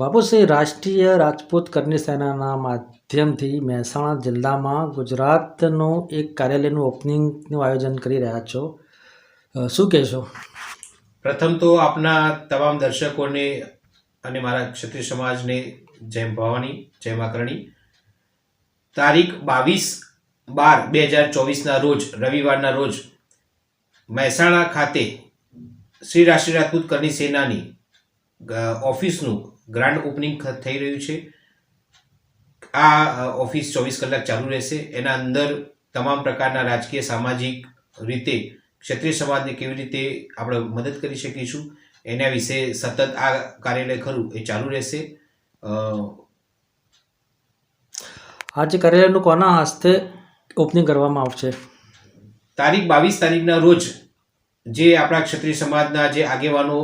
બાપુશ્રી રાષ્ટ્રીય રાજપૂત કરની સેનાના માધ્યમથી મહેસાણા જિલ્લામાં ગુજરાતનું એક કાર્યાલયનું ઓપનિંગનું આયોજન કરી રહ્યા છો. શું કહેશો? પ્રથમ તો આપના તમામ દર્શકોને અને મારા ક્ષત્રિય સમાજને જય ભવાની, જય માકરણી તારીખ બાવીસ બાર બે હજાર ચોવીસના રોજ, રવિવારના રોજ મહેસાણા ખાતે શ્રી રાષ્ટ્રીય રાજપૂત કરની સેનાની ઓફિસનું ગ્રાન્ડ ઓપનિંગ થઈ રહ્યું છે. આ ઓફિસ ચોવીસ કલાક ચાલુ રહેશે. એના અંદર તમામ પ્રકારના રાજકીય સામાજિક રીતે ક્ષત્રિય સમાજને કેવી રીતે આપણે મદદ કરી શકીશું એના વિશે સતત આ કાર્યાલય ખરું એ ચાલુ રહેશે. આજે આ જે કાર્યાલયનું કોના હસ્તે ઓપનિંગ કરવામાં આવશે? તારીખ બાવીસ તારીખના રોજ જે આપણા ક્ષત્રિય સમાજના જે આગેવાનો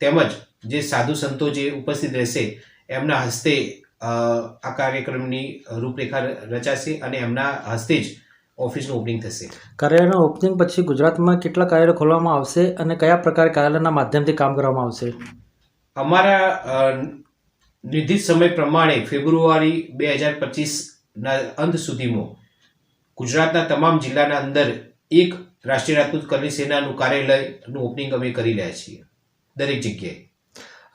તેમજ જે સાધુ સંતો જે ઉપસ્થિત રહેશે એમના હસ્તે આ કાર્યક્રમની રૂપરેખા રચાશે અને એમના હસ્તે જ ઓફિસનું ઓપનિંગ થશે. કાર્યાલયના ઓપનિંગ પછી ગુજરાતમાં કેટલા કાર્યાલય ખોલવામાં આવશે અને કયા પ્રકારે કાર્યાલયના માધ્યમથી કામ કરવામાં આવશે? અમારા નિર્ધિત સમય પ્રમાણે ફેબ્રુઆરી બે હજાર પચીસના અંત સુધીમાં ગુજરાતના તમામ જિલ્લાના અંદર એક રાષ્ટ્રીય રાજપૂત કરની સેનાનું કાર્યાલયનું ઓપનિંગ અમે કરી રહ્યા છીએ. દરેક જગ્યાએ.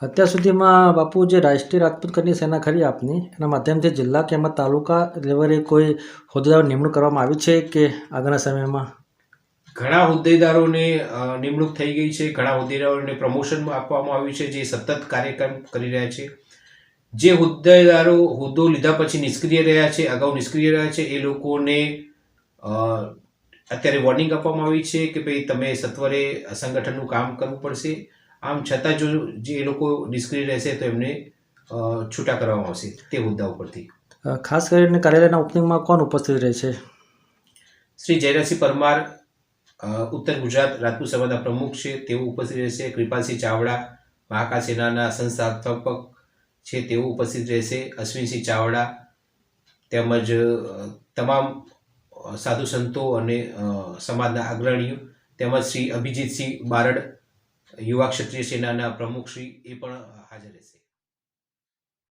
અત્યાર સુધીમાં બાપુ જે રાષ્ટ્રીય રાજપૂત કરની સેના ખરી આપની, એના માધ્યમથી જિલ્લા કે એમાં તાલુકા લેવલે કોઈ હોદ્દેદારો નિમણૂક કરવામાં આવી છે કે આગળના સમયમાં? ઘણા હોદ્દેદારોને નિમણૂક થઈ ગઈ છે. ઘણા હોદ્દેદારોને પ્રમોશન આપવામાં આવ્યું છે જે સતત કાર્યક્રમ કરી રહ્યા છે. જે હોદ્દેદારો હોદ્દો લીધા પછી નિષ્ક્રિય રહ્યા છે, અગાઉ નિષ્ક્રિય રહ્યા છે, એ લોકોને અત્યારે વોર્નિંગ આપવામાં આવી છે કે ભાઈ તમે સત્વરે સંગઠનનું કામ કરવું પડશે. આમ છતાં જો જે એ લોકો નિષ્ક્રિય રહેશે તો એમને છૂટા કરવામાં આવશે તે હોદ્દા ઉપરથી. ખાસ કરીને કાર્યાલયના ઓપનિંગમાં કોણ ઉપસ્થિત રહેશે શ્રી જયરાજસિંહ પરમાર ઉત્તર ગુજરાત રાજપૂત સભાના પ્રમુખ છે તેઓ ઉપસ્થિત રહેશે. કૃપાલસિંહ ચાવડા મહાકાળ સેનાના સંસ્થાપક છે તેઓ ઉપસ્થિત રહેશે. અશ્વિનસિંહ ચાવડા તેમજ તમામ સાધુ સંતો અને સમાજના અગ્રણીઓ તેમજ શ્રી અભિજીતસિંહ બારડ યુવા ક્ષત્રિય સેનાના પ્રમુખ શ્રી એ પણ હાજર રહેશે.